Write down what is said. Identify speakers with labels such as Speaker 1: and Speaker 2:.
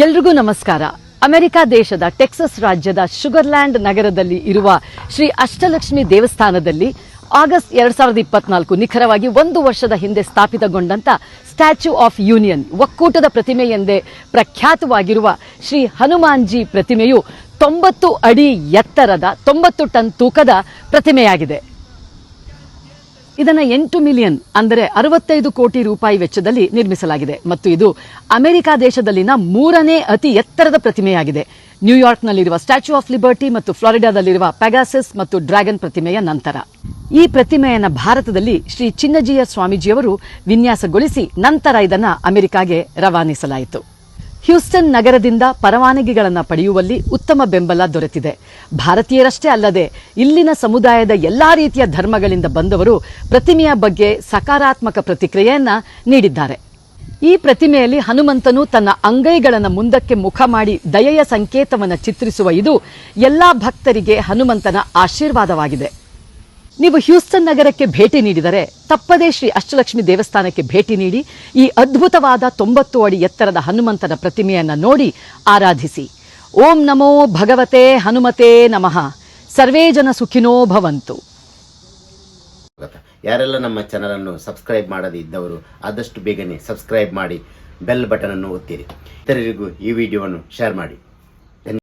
Speaker 1: ಎಲ್ರಿಗೂ ನಮಸ್ಕಾರ. ಅಮೆರಿಕ ದೇಶದ ಟೆಕ್ಸಸ್ ರಾಜ್ಯದ ಶುಗರ್ಲ್ಯಾಂಡ್ ನಗರದಲ್ಲಿ ಇರುವ ಶ್ರೀ ಅಷ್ಟಲಕ್ಷ್ಮಿ ದೇವಸ್ಥಾನದಲ್ಲಿ ಆಗಸ್ಟ್ ಎರಡ್ ಸಾವಿರದ ಇಪ್ಪತ್ನಾಲ್ಕು ನಿಖರವಾಗಿ ಒಂದು ವರ್ಷದ ಹಿಂದೆ ಸ್ಥಾಪಿತಗೊಂಡಂತ ಸ್ಟ್ಯಾಚ್ಯೂ ಆಫ್ ಯೂನಿಯನ್ ಒಕ್ಕೂಟದ ಪ್ರತಿಮೆ ಎಂದೇ ಪ್ರಖ್ಯಾತವಾಗಿರುವ ಶ್ರೀ ಹನುಮಾನ್ಜಿ ಪ್ರತಿಮೆಯು ತೊಂಬತ್ತು ಅಡಿ ಎತ್ತರದ, ತೊಂಬತ್ತು ಟನ್ ತೂಕದ ಪ್ರತಿಮೆಯಾಗಿದೆ. ಇದನ್ನ ಎಂಟು ಮಿಲಿಯನ್, ಅಂದರೆ ಅರವತ್ತೈದು ಕೋಟಿ ರೂಪಾಯಿ ವೆಚ್ಚದಲ್ಲಿ ನಿರ್ಮಿಸಲಾಗಿದೆ. ಮತ್ತು ಇದು ಅಮೆರಿಕ ದೇಶದಲ್ಲಿನ ಮೂರನೇ ಅತಿ ಎತ್ತರದ ಪ್ರತಿಮೆಯಾಗಿದೆ. ನ್ಯೂಯಾರ್ಕ್ನಲ್ಲಿರುವ ಸ್ಟ್ಯಾಚ್ಯೂ ಆಫ್ ಲಿಬರ್ಟಿ ಮತ್ತು ಫ್ಲಾರಿಡಾದಲ್ಲಿರುವ ಪೆಗಾಸಿಸ್ ಮತ್ತು ಡ್ರ್ಯಾಗನ್ ಪ್ರತಿಮೆಯ ನಂತರ. ಈ ಪ್ರತಿಮೆಯನ್ನು ಭಾರತದಲ್ಲಿ ಶ್ರೀ ಚಿನ್ನಜಿಯ ಸ್ವಾಮೀಜಿಯವರು ವಿನ್ಯಾಸಗೊಳಿಸಿ ನಂತರ ಇದನ್ನು ಅಮೆರಿಕಾಗೆ ರವಾನಿಸಲಾಯಿತು. ಹ್ಯೂಸ್ಟನ್ ನಗರದಿಂದ ಪರವಾನಗಿಗಳನ್ನು ಪಡೆಯುವಲ್ಲಿ ಉತ್ತಮ ಬೆಂಬಲ ದೊರೆತಿದೆ. ಭಾರತೀಯರಷ್ಟೇ ಅಲ್ಲದೆ, ಇಲ್ಲಿನ ಸಮುದಾಯದ ಎಲ್ಲಾ ರೀತಿಯ ಧರ್ಮಗಳಿಂದ ಬಂದವರು ಪ್ರತಿಮೆಯ ಬಗ್ಗೆ ಸಕಾರಾತ್ಮಕ ಪ್ರತಿಕ್ರಿಯೆಯನ್ನ ನೀಡಿದ್ದಾರೆ. ಈ ಪ್ರತಿಮೆಯಲ್ಲಿ ಹನುಮಂತನು ತನ್ನ ಅಂಗೈಗಳನ್ನು ಮುಂದಕ್ಕೆ ಮುಖ ಮಾಡಿ ದಯೆಯ ಸಂಕೇತವನ್ನು ಚಿತ್ರಿಸುವ ಇದು ಎಲ್ಲಾ ಭಕ್ತರಿಗೆ ಹನುಮಂತನ ಆಶೀರ್ವಾದವಾಗಿದೆ. ನೀವು ಹ್ಯೂಸ್ಟನ್ ನಗರಕ್ಕೆ ಭೇಟಿ ನೀಡಿದರೆ ತಪ್ಪದೇ ಶ್ರೀ ಅಷ್ಟಲಕ್ಷ್ಮಿ ದೇವಸ್ಥಾನಕ್ಕೆ ಭೇಟಿ ನೀಡಿ ಈ ಅದ್ಭುತವಾದ ತೊಂಬತ್ತು ಅಡಿ ಎತ್ತರದ ಹನುಮಂತನ ಪ್ರತಿಮೆಯನ್ನು ನೋಡಿ ಆರಾಧಿಸಿ. ಓಂ ನಮೋ ಭಗವತೆ ಹನುಮತೆ ನಮಃ. ಸರ್ವೇ ಜನ ಸುಖಿನೋ ಭವಂತು.
Speaker 2: ಯಾರೆಲ್ಲ ನಮ್ಮ ಚಾನಲನ್ನು ಸಬ್ಸ್ಕ್ರೈಬ್ ಮಾಡದೇ ಇದ್ದವರು ಆದಷ್ಟು ಬೇಗನೆ ಸಬ್ಸ್ಕ್ರೈಬ್ ಮಾಡಿ ಬೆಲ್ ಬಟನ್ ಅನ್ನು ಒತ್ತಿರಿ. ಇತರರಿಗೂ ಈ ವಿಡಿಯೋವನ್ನು ಶೇರ್ ಮಾಡಿ.